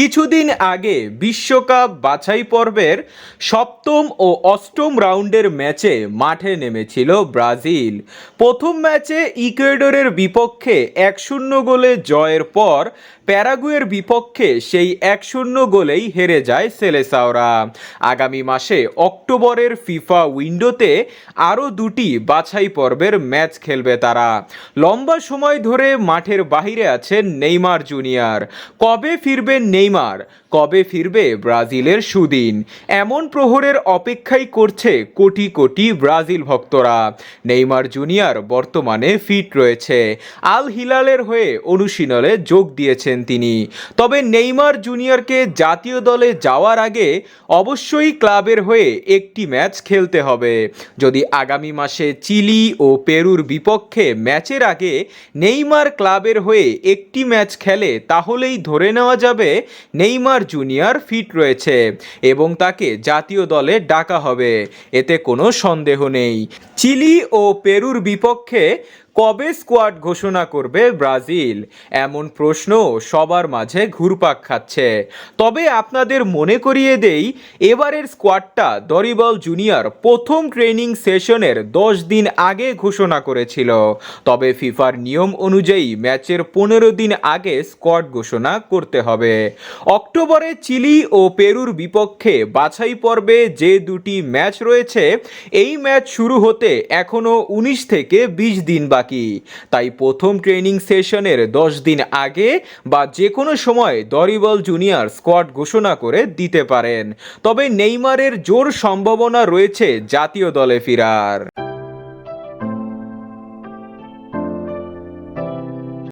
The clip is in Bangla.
কিছুদিন আগে বিশ্বকাপ বাছাই পর্বের সপ্তম ও অষ্টম রাউন্ডের ম্যাচে মাঠে নেমেছিল ব্রাজিল। প্রথম ম্যাচে ইকুয়েডরের বিপক্ষে এক শূন্য গোলে জয়ের পর প্যারাগুয়ের বিপক্ষে সেই এক শূন্য গোলেই হেরে যায় সেলেসাওরা। আগামী মাসে অক্টোবরের ফিফা উইন্ডোতে আরও দুটি বাছাই পর্বের ম্যাচ খেলবে তারা। লম্বা সময় ধরে মাঠের বাহিরে আছেন নেইমার জুনিয়র। কবে ফিরবেন নেইমার? কবে ফিরবে ব্রাজিলের সুদিন? এমন প্রহরের অপেক্ষাই করছে কোটি কোটি ব্রাজিল ভক্তরা। নেইমার জুনিয়র বর্তমানে ফিট রয়েছে। আল হিলালের হয়ে অনুশীলনে যোগ দিয়েছেন তিনি। তবে নেইমার জুনিয়রকে জাতীয় দলে যাওয়ার আগে অবশ্যই ক্লাবের হয়ে একটি ম্যাচ খেলতে হবে। যদি আগামী মাসে চিলি ও পেরুর বিপক্ষে ম্যাচের আগে নেইমার ক্লাবের হয়ে একটি ম্যাচ খেলে তাহলেই ধরে নেওয়া যাবে নেইমার জুনিয়র ফিট রয়েছে এবং তাকে জাতীয় দলে ডাকা হবে। এতে কোনো সন্দেহ নেই। চিলি ও পেরুর বিপক্ষে কবে স্কোয়াড ঘোষণা করবে ব্রাজিল? এমন প্রশ্ন সবার মাঝে ঘুরপাক খাচ্ছে। তবে আপনাদের মনে করিয়ে দেই, এবারের স্কোয়াডটা দরিবল জুনিয়র প্রথম ট্রেনিং সেশনের দশ দিন আগে ঘোষণা করেছিল। তবে ফিফার নিয়ম অনুযায়ী ম্যাচের পনেরো দিন আগে স্কোয়াড ঘোষণা করতে হবে। অক্টোবরে চিলি ও পেরুর বিপক্ষে বাছাই পর্বে যে দুটি ম্যাচ রয়েছে, এই ম্যাচ শুরু হতে এখনও উনিশ থেকে বিশ দিন বাকি। তাই প্রথম ট্রেনিং সেশনের দশ দিন আগে বা যে কোনো সময় দরিবল জুনিয়র স্কোয়াড ঘোষণা করে দিতে পারেন। তবে নেইমারের জোর সম্ভাবনা রয়েছে জাতীয় দলে ফেরার।